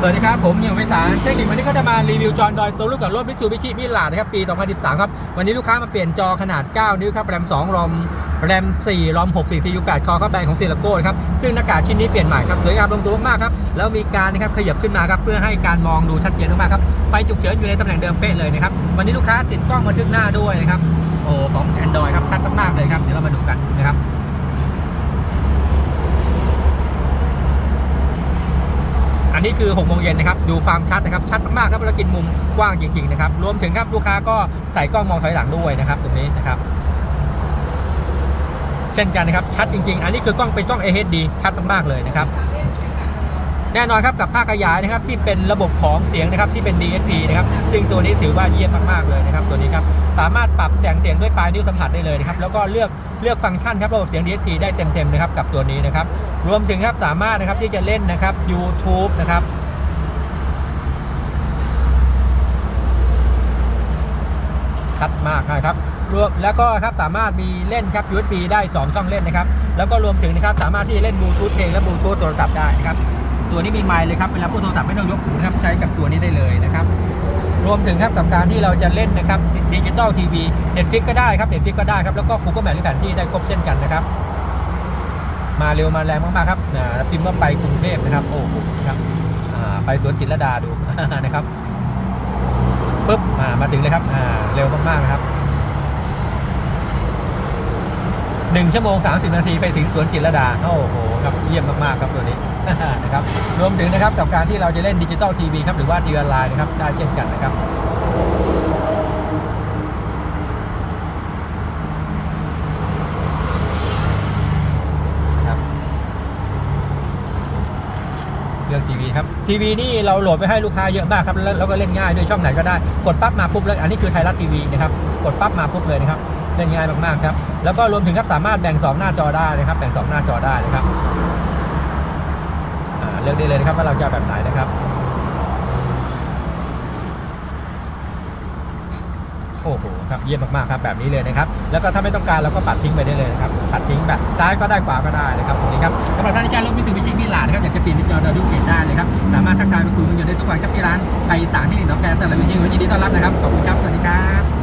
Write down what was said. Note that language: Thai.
สวัสดีครับ ผมเหี่ยวไพศาลเทคนิควันนี้ก็จะมารีวิวจอดอยตัวรุ่นกับรถมิตซูบิชิมิลาดนะครับปี 2013 ครับ วันนี้ลูกค้ามาเปลี่ยนจอขนาด 9 นิ้วครับ แรม 2 รอม แรม 4 รอม 6 4 4 8คอครับแบรนด์ของเซราโก้ครับ ซึ่งหน้ากากชิ้นนี้เปลี่ยนใหม่ครับ สวยงามลงตัวมากครับ แล้วมีการนะครับขยับขึ้นมาครับเพื่อให้การมองดูชัดเจนมากครับ ไฟฉุกเฉินอยู่ในตำแหน่งเดิมเป๊ะเลยนะครับ วันนี้ลูกค้าติดกล้องบันทึกหน้าด้วยนะครับ โอ้ของ Android ครับชัดมากๆเลยครับ เดี๋ยวเรามาดูกันนะครับ อันนี้คือ6โมงเย็นนะครับ ดูความชัดนะครับ ชัดมากๆครับแล้วกินมุมกว้างจริงๆนะครับ รวมถึงครับลูกค้าก็ใส่กล้องมองถอยหลังด้วยนะครับตรงนี้นะครับ เช่นกันนะครับ ชัดจริงๆ อันนี้คือกล้องเป็นกล้อง AHD ชัดมากๆเลยนะครับ แน่นอนครับกับภาคขยายนะครับที่เป็นระบบของเสียงนะครับที่เป็น DSP นะครับซึ่งตัวนี้ถือว่าเยี่ยมมากๆเลยนะครับตัวนี้ครับสามารถปรับแต่งเสียงด้วยปลายนิ้วสัมผัสได้เลยนะครับแล้วก็เลือกเลือกฟังก์ชันครับระบบเสียง DSP ได้เต็มๆนะครับกับตัวนี้นะครับรวมถึงครับสามารถนะครับที่จะเล่นนะครับ YouTube นะครับชัดมากนะครับรวมแล้วก็ครับสามารถมีเล่นครับ USB ได้ 2 ช่องเล่นนะครับ แล้วก็รวมถึงนะครับสามารถที่จะเล่นบลูทูธเพลงและบลูทูธโทรศัพท์ได้นะครับ ตัวนี้มีไมค์เลยครับเวลาพูดโทรศัพท์ไม่ต้องยกหูนะครับใช้กับตัวนี้ได้เลยนะครับรวมถึงครับกับการที่เราจะเล่นนะครับดิจิตอลทีวีเน็ตฟิกก็ได้ครับเน็ตฟิกก็ได้ครับแล้วก็ Google Map หรือแผนที่ได้ครบเช่นกันนะครับ มาเร็วมาแรงมากๆครับอ่าพิมพ์ว่าไปกรุงเทพนะครับ โอ้โหครับไปสวนจิตรดาดูนะครับปุ๊บมามาถึงเลยครับอ่าเร็วมากๆนะครับหนึ่งชั่วโมง 30 นาทีไปถึงสวนจิตรดาโอ้โหครับ เยี่ยมมากๆครับตัวนี้นะครับรวมถึงนะครับกับการที่เราจะเล่นดิจิตอลทีวีครับหรือว่าทีวีออนไลน์นะครับได้เช่นกันนะครับเรื่องทีวีครับทีวีนี่เราโหลดไปให้ลูกค้าเยอะมากครับแล้วแล้วก็เล่นง่ายด้วยช่องไหนก็ได้กดปั๊บมาปุ๊บเลยอันนี้คือไทยรัฐทีวีนะครับกดปั๊บมาปุ๊บเลยนะครับ เล่นง่ายมากๆครับ แล้วก็รวมถึงครับสามารถแบ่งสองหน้าจอได้นะครับ แบ่งสองหน้าจอได้นะครับเลือกได้เลยนะครับว่าเราจะแบบไหนนะครับโอ้โหครับเยี่ยมมากๆครับแบบนี้เลยนะครับ แล้วก็ถ้าไม่ต้องการเราก็ปัดทิ้งไปได้เลยนะครับปัดทิ้งแบบซ้ายก็ได้ขวาก็ได้นะครับตรงนี้ครับสำหรับท่านที่ใช้รถมิตซูบิชิมิลานะครับอยากจะเปลี่ยนเป็นจอดอดูเกตได้เลยครับสามารถทักทายไปคุยกันอยู่ได้ทุกวันครับที่ร้านไทยอีสารที่หนึ่งน้องแกสำหรับวันนี้วันยินดีต้อนรับนะครับขอบคุณครับสวัสดีครับ